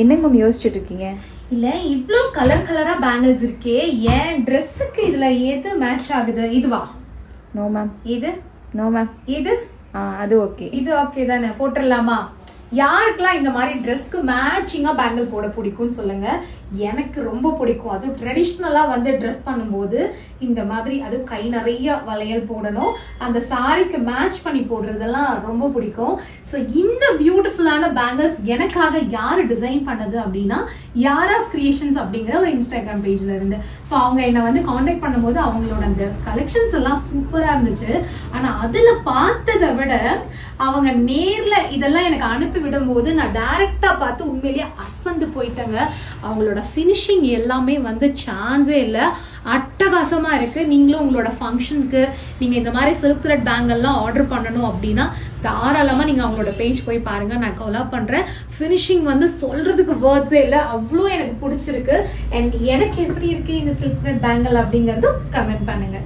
என்னங்க மேம் யோசிச்சுட்டு இருக்கீங்க இல்ல இவ்ளோ கலர் கலரா பேங்கிள்ஸ் இருக்கே. ஏன் ட்ரெஸ்ஸுக்கு இதுல எது மேட்ச் ஆகுது? இதுவா நோ மேம் இது நோ மேம் இது ஆ அது ஓகே இது ஓகே தானே. போட்டுடலாமா யாருக்கெல்லாம் இந்த மாதிரி ட்ரெஸ்க்கு மேட்சிங்காக பேங்கிள் போட பிடிக்கும்னு சொல்லுங்க. எனக்கு ரொம்ப பிடிக்கும். அதுவும் ட்ரெடிஷ்னலாக வந்து ட்ரெஸ் பண்ணும்போது இந்த மாதிரி அதுவும் கை நிறைய வளையல் போடணும். அந்த சாரிக்கு மேட்ச் பண்ணி போடுறதெல்லாம் ரொம்ப பிடிக்கும். ஸோ இந்த பியூட்டிஃபுல்லான பேங்கிள்ஸ் எனக்காக யார் டிசைன் பண்ணது அப்படின்னா யாராஸ் கிரியேஷன்ஸ் அப்படிங்கிற ஒரு இன்ஸ்டாகிராம் பேஜில் இருந்து. ஸோ அவங்க என்னை வந்து காண்டாக்ட் பண்ணும்போது அவங்களோட அந்த கலெக்ஷன்ஸ் எல்லாம் சூப்பராக இருந்துச்சு. ஆனால் அதில் பார்த்ததை விட அவங்க நேர்ல இதெல்லாம் எனக்கு அனுப்பி விடும்போது நான் டைரக்டா பார்த்து உண்மையிலேயே அசந்து போயிட்டேங்க. அவங்களோட ஃபினிஷிங் எல்லாமே வந்து சான்ஸே இல்லை. அட்டகாசமா இருக்கு. நீங்களும் உங்களோட ஃபங்க்ஷனுக்கு நீங்க இந்த மாதிரி சில்க்ரெட் பேங்கெல்லாம் ஆர்டர் பண்ணணும் அப்படின்னா தாராளமா நீங்க அவங்களோட பேஜ் போய் பாருங்க. நான் கொலாப் பண்றேன். ஃபினிஷிங் வந்து சொல்றதுக்கு வேர்ட்ஸே இல்லை. அவ்வளோ எனக்கு பிடிச்சிருக்கு. அண்ட் எனக்கு எப்படி இருக்கு இந்த சில்க்ரெட் பேங்கல் அப்படிங்கறதும் கமெண்ட் பண்ணுங்க.